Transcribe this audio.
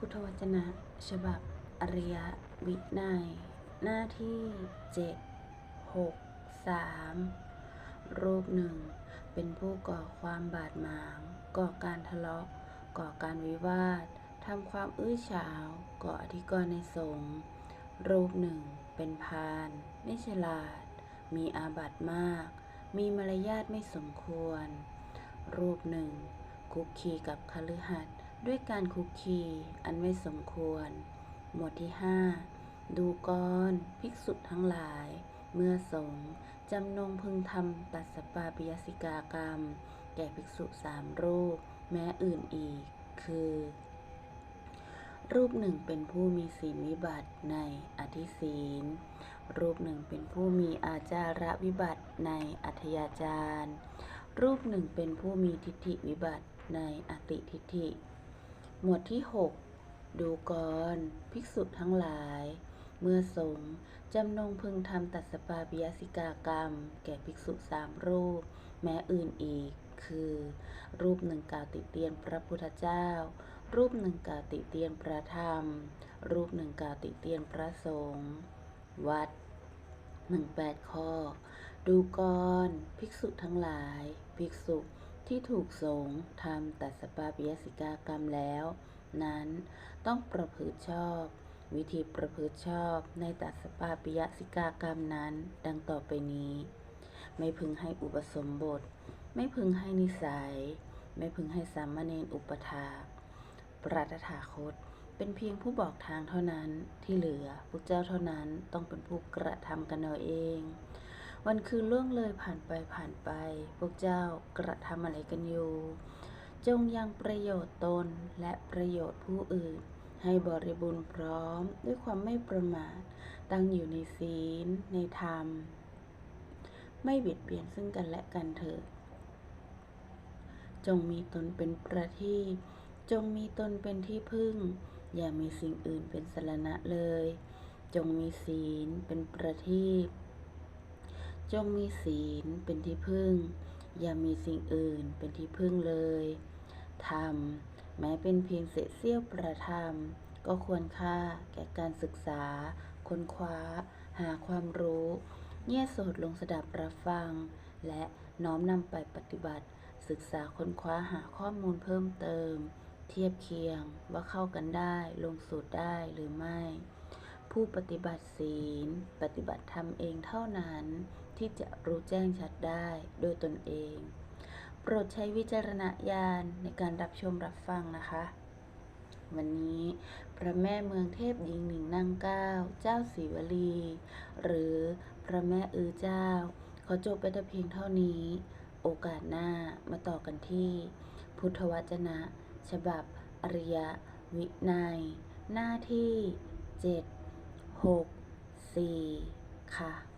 พุทธวจนะ ฉบับ อริยวินัย หน้าที่เจ็ดหกสามรูปหนึ่ง เป็นผู้ก่อความบาดหมาง ก่อการทะเลาะ ก่อการวิวาททำความอื้อฉาว ก่ออธิกรณ์ในสงฆ์รูปหนึ่ง เป็นพาลไม่ฉลาด มีอาบัติมาก มีมารยาทไม่สมควร รูปหนึ่งคุกคีกับคฤหัสถ์ ด้วยการคุกคีอันไม่สมควร หมวดที่ห้าดูกรภิกษุทั้งหลาย เมื่อสงจำนงพึงทำตัดสปาปิยสิกากรรม แก่ภิกษุสามรูป แม้อื่นอีก คือ รูปหนึ่งเป็นผู้มีศีลวิบัติในอธิศีล รูปหนึ่งเป็นผู้มีอาจาระวิบัติในอัธยาจารรูปหนึ่งเป็นผู้มีทิฏฐิวิบัติในอติทิฏฐิ หมวดที่ 6 ดูกรภิกษุทั้งหลาย เมื่อสงฆ์จำนงพึงทำตัดสปาปิยสิกากรรม แก่ภิกษุสามรูป แม้อื่นอีก คือ รูปหนึ่งกล่าวติเตียนพระพุทธเจ้า รูปหนึ่งกล่าวติเตียนพระธรรม รูปหนึ่งกล่าวติเตียนพระสงฆ์วัดหนึ่งแปดข้อ ดูกรภิกษุทั้งหลาย ภิกษุ ที่ถูกสงฆ์ทำตัดสปาปิยสิกากรรมแล้ว นั้นต้องประพฤติชอบ วิธีประพฤติชอบในตัดสปาปิยสิกากรรมนั้น ดังต่อไปนี้ ไม่พึงให้อุปสมบท ไม่พึงให้นิสัย ไม่พึงให้สามเณรอุปถาปราตถาคตเป็นเพียงผู้บอกทางเท่านั้นที่เหลือพวกเจ้าเท่านั้นต้องเป็นผู้กระทำกันเอาเอง วันคืนล่วงเลยผ่านไปผ่านไป พวกเจ้ากระทำอะไรกันอยู่ จงยังประโยชน์ตนและประโยชน์ผู้อื่น ให้บริบูรณ์พร้อมด้วยความไม่ประมาทตั้งอยู่ในศีล ในธรรม ไม่เบียดเบียนซึ่งกันและกันเถิดจงมีตนเป็นประทีปจงมีตนเป็นที่พึ่ง อย่ามีสิ่งอื่นเป็นสรณะเลย จงมีศีลเป็นประทีป จงมีศีลเป็นที่พึ่ง อย่ามีสิ่งอื่นเป็นที่พึ่งเลยธรรมแม้เป็นเพียงเศษเสี้ยวประธรรม ก็ควรค่าแก่การศึกษา ค้นคว้า หาความรู้ เงี่ยโสดลงสดับรับฟัง และน้อมนำไปปฏิบัติ ศึกษาค้นคว้าหาข้อมูลเพิ่มเติม เทียบเคียงว่าเข้ากันได้ลงสูตรได้หรือไม่ ผู้ปฏิบัติศีล ปฏิบัติธรรมเองเท่านั้น ที่จะรู้แจ้งชัดได้โดยตนเอง โปรดใช้วิจารณญาณในการรับชมรับฟังนะคะ วันนี้พระแม่เมืองเทพหญิงหนิงนางเก้า เจ้าศรีวลี หรือพระแม่อือเจ้า ขอจบไปแต่เพียงเท่านี้ โอกาสหน้ามาต่อกันที่ พุทธวจนะ ฉบับ อริยวินัย หน้าที่ 7 6 4 ค่ะ